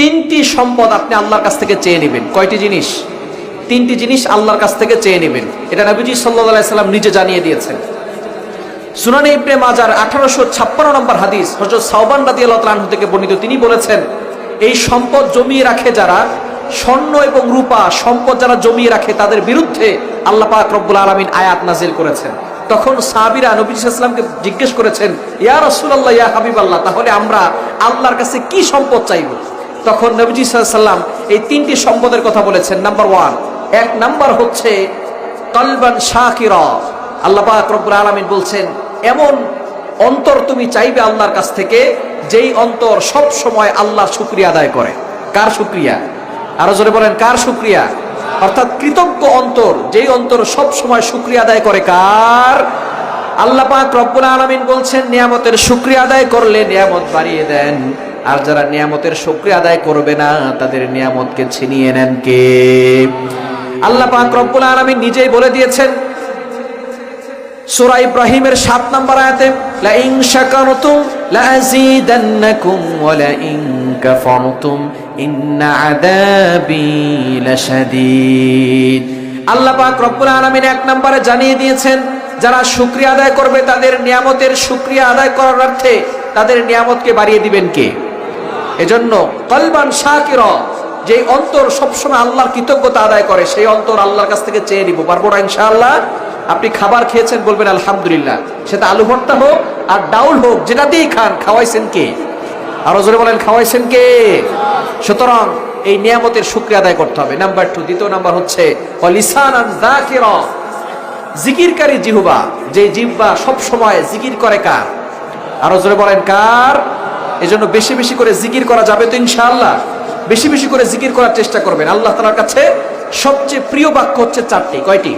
তিনটি সম্পদ আপনি আল্লাহর কাছ থেকে চেয়ে নেবেন। কয়টি জিনিস? তিনটি জিনিস আল্লাহর কাছ থেকে চেয়ে নেবেন। এটা নবীজি সাল্লাহ সাল্লাম নিজে জানিয়ে দিয়েছেন। সুনানি ইবনে মাজার আঠারোশো ছাপ্পান্ন নম্বর হাদিস হজরত সাউবান রাদি আল্লাহ থেকে বর্ণিত। তিনি বলেছেন, এই সম্পদ জমিয়ে রাখে যারা, স্বর্ণ এবং রূপা সম্পদ যারা জমিয়ে রাখে, তাদের বিরুদ্ধে আল্লাহ পাক রব্বুল আলমিন আয়াত নাজিল করেছেন। তখন সাহাবিরা নবী জিজ্ঞেস করেছেন, ইয়া রসুল্লাহ ইয়া হাবিব আল্লাহ তাহলে আমরা আল্লাহর কাছে কি সম্পদ চাইব? তখন নবীজি সাল্লাম এই তিনটি সম্পদের কথা বলেছেন। নাম্বার ওয়ান এক নাম্বার হচ্ছে কলবান শাকিরা। আল্লাহ পাক রব্বুল আলামিন বলছেন, এমন অন্তর তুমি চাইবে আল্লাহর কাছ থেকে, যেই অন্তর সব সময় আল্লাহর শুকরিয়া আদায় করে। কার শুকরিয়া? আরও জোরে বলেন, কার শুকরিয়া? অর্থাৎ কৃতজ্ঞ অন্তর, যেই অন্তর সব সময় শুকরিয়া আদায় করে কার? আল্লাহ পাক রব্বুল আলামিন বলছেন, নিয়ামতের শুকরিয়া আদায় করলে নিয়ামত বাড়িয়ে দেন। আর যারা নিয়ামতের শুকরিয়া আদায় করবে না, তাদের নিয়ামতকে ছিনিয়ে নেন কে? আল্লাহ পাক রব্বুল আলামিন নিজেই বলে দিয়েছেন, সূরা ইব্রাহিমের 7 নম্বর আয়াতে লা ইন শাকারতুম লা আযীদান্নাকুম ওয়া লা ইন কাফারতুম ইন্না আযাবি লাশাদীদ। আল্লাহ পাক রব্বুল আলামিন এক নম্বরে জানিয়ে দিয়েছেন, যারা শুকরিয়া আদায় করবে, তাদের নিয়ামতের শুকরিয়া আদায় করার অর্থে তাদের নিয়ামতকে বাড়িয়ে দিবেন কে? এজন্য কলবান শাকির যে অন্তর সবসময় আল্লাহর কৃতজ্ঞতা আদায় করে, সেই অন্তর আল্লাহর কাছ থেকে চেয়ে নিব। পারব না ইনশাআল্লাহ? আপনি খাবার খেয়েছেন বলবেন, আলহামদুলিল্লাহ। সেটা আলু ভর্তা হোক আর ডাউল হোক যেটা দিয়েই খান, খাওয়াইছেন কে? আরও জোরে বলেন, খাওয়াইছেন কে? সুতরাং এই নিয়ামতের শুক্রিয়া আদায় করতে হবে। নাম্বার টু দ্বিতীয় নাম্বার হচ্ছে জিকিরকারী জিহুবা যে জিহ্বা সব সময় জিকির করে কার? আরও জোরে বলেন, কার? এজন্য বেশি বেশি করে জিকির করা যাবে তো ইনশাআল্লাহ। বেশি বেশি করে জিকির করার চেষ্টা করবেন। আল্লাহ তালার কাছে সবচেয়ে প্রিয় বাক্য হচ্ছে চারটি। কয়টি?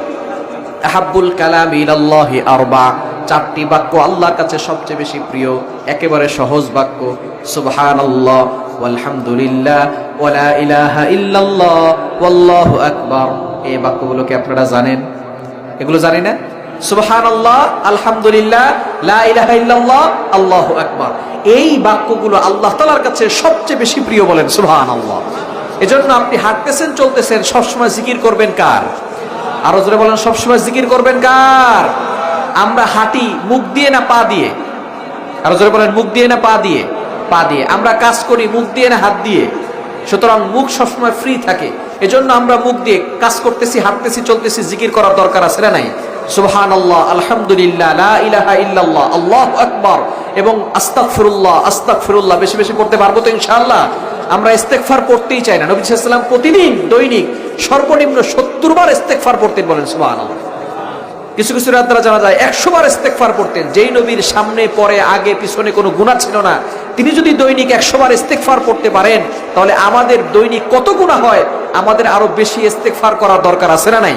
আহাব্বুল কালাম আরবা। চারটি বাক্য আল্লাহর কাছে সবচেয়ে বেশি প্রিয়। একেবারে সহজ বাক্য। সুবহানাল্লাহ, ওয়ালহামদুলিল্লাহ, ওয়ালা ইলাহা ইল্লাল্লাহ আকবার। এই বাক্যগুলোকে আপনারা জানেন? এগুলো জানি না? সুবহান আল্লাহ আলহামদুলিল্লাহ এই বাক্যগুলো আল্লাহ তাআলার কাছে সবচেয়ে বেশি প্রিয় বলেন সুবহান আল্লাহ এজন্য আপনি হাঁটতেছেন, চলতেছেন, সবসময় জিকির করবেন কার? আরও বলেন, সবসময় জিকির করবেন কার? আমরা হাঁটি, মুখ দিয়ে না পা দিয়ে? আরও জোরে বলেন, মুখ দিয়ে না পা দিয়ে? পা দিয়ে। আমরা কাজ করি, মুখ দিয়ে না হাত দিয়ে? সুতরাং মুখ সবসময় ফ্রি থাকে। এজন্য আমরা মুখ দিয়ে কাজ করতেছি, হাঁটতেছি, চলতেছি, জিকির করার দরকার আছে না নাই? সুবহান আলহামদুলিল্লাহ, লা ইলাহা ইল্লাল্লাহ, আল্লাহ আকবার, এবং আস্তাগফিরুল্লাহ আস্তাগফিরুল্লাহ, বেশি বেশি পড়তে পারব তো ইনশাআল্লাহ। আমরা ইস্তেগফার পড়তেই চাই না। নবী সাল্লাল্লাহু প্রতিদিন দৈনিক সর্বনিম্ন 70 বার ইস্তেগফার পড়তেন বলেন, সুবহানাল্লাহ। কিছু কিছু রাত দ্বারা জানা যায় একশো বার ইস্তেকফার পড়তেন। যেই নবীর সামনে, পরে, আগে, পিছনে কোনো গুণা ছিল না। তিনি যদি দৈনিক একশো বার ইস্তেকফার পড়তে পারেন, তাহলে আমাদের দৈনিক কত গুণা হয়, আমাদের আরও বেশি ইস্তেকফার করার দরকার আছে না নাই?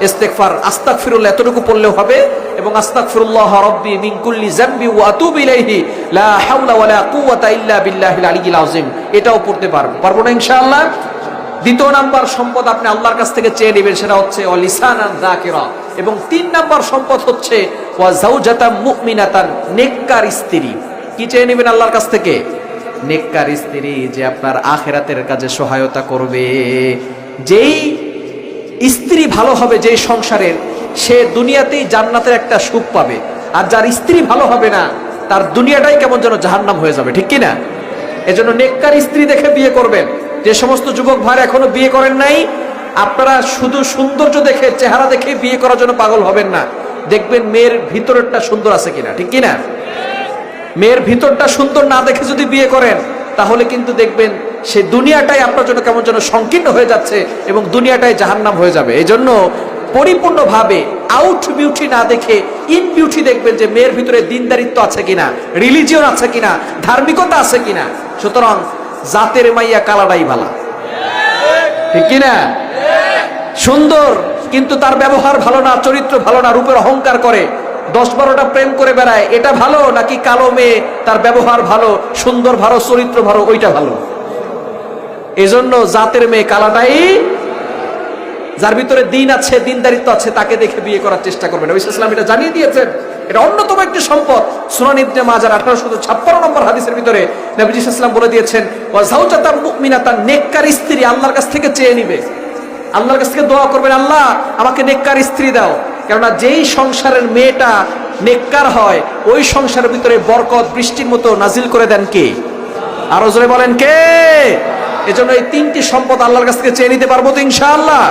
ইস্তেকফার আস্তাক ফিরুল্লাহ এতটুকু পড়লেও হবে। এবং আস্তাক ফিরুল্লাহ রব্বি মিনকুল্লি জাম্বি ওয়া আতুবু ইলাইহি। লা হাওলা ওয়ালা কুওয়াতা ইল্লা বিল্লাহিল আলিয়্যিল আযীম। এটাও পড়তে পারব। পারব না ইনশাআল্লাহ? দ্বিতীয় নাম্বার সম্পদ আপনি আল্লাহর কাছ থেকে চেয়ে নেবেন, সেটা হচ্ছে অলিসানান জাকিরা এবং তিন নাম্বার সম্পদ হচ্ছে ওয়া জাউজাতাম মুমিনাতান, নেককার স্ত্রী। কি চেয়ে নেবেন আল্লাহর কাছ থেকে? নেককার স্ত্রী যে আপনার আখেরাতের কাজে সহায়তা করবে। যেই স্ত্রী ভালো হবে যেই সংসারের সে দুনিয়াতেই জান্নাতের একটা সুখ পাবে। আর যার স্ত্রী ভালো হবে না, তার দুনিয়াটাই কেমন যেন জাহান্নাম হয়ে যাবে, ঠিক কি না এজন্য নেককার স্ত্রী দেখে বিয়ে করবেন। যে সমস্ত যুবক ভাই এখনও বিয়ে করেন নাই, আপনারা শুধু সৌন্দর্য দেখে, চেহারা দেখে বিয়ে করার জন্য পাগল হবেন না। দেখবেন মেয়ের ভিতরেরটা সুন্দর আছে কিনা, ঠিক কিনা? মেয়ের ভিতরটা সুন্দর না দেখে যদি বিয়ে করেন, তাহলে কিন্তু দেখবেন সে দুনিয়াটাই আপনার জন্য কেমন যেন সংকীর্ণ হয়ে যাচ্ছে এবং দুনিয়াটাই জাহান্নাম হয়ে যাবে। এই জন্য পরিপূর্ণভাবে আউট বিউটি না দেখে ইন বিউটি দেখবেন যে মেয়ের ভিতরে দিনদারিত্ব আছে কিনা রিলিজিয়ন আছে কিনা, ধার্মিকতা আছে কিনা। সুতরাং জাতের মাইয়া কালাডাই বালা। ঠিক কিনা? সুন্দর, কিন্তু তার ব্যবহার ভালো না, চরিত্র ভালো না, রূপের অহংকার করে। দশ বারোটা প্রেম করে বেড়ায়, এটা ভালো নাকি কালো মেয়ে তার ব্যবহার ভালো, সুন্দর ভালো, চরিত্র ভালো, ওইটা ভালো? এজন্য জাতের মেয়ে কালাটাই যার ভিতরে দিন আছে, দিনদারিত্ব আছে, তাকে দেখে বিয়ে করার চেষ্টা করবেন ইসলাম এটা জানিয়ে দিয়েছেন, এটা অন্যতম একটি সম্পদ। সুনান মাজার আঠারোশো ছাপ্পান্ন নম্বর হাদিসের ভিতরে ইসলাম বলে দিয়েছেন, ওয়া জাওজাতান মুমিনাতান, নেককার স্ত্রী আল্লাহর কাছ থেকে চেয়ে নিবে। আল্লাহর কাছ থেকে দোয়া করবেন, আল্লাহ, আমাকে নেককার স্ত্রী দাও। কেননা যেই সংসারের মেয়েটা নেককার হয়, ওই সংসারের ভিতরে বরকত বৃষ্টির মতো নাজিল করে দেন কে? আরও জোরে বলেন কে? এজন্য এই তিনটি সম্পদ আল্লাহর কাছ থেকে চেয়ে নিতে পারব তো ইনশাআল্লাহ।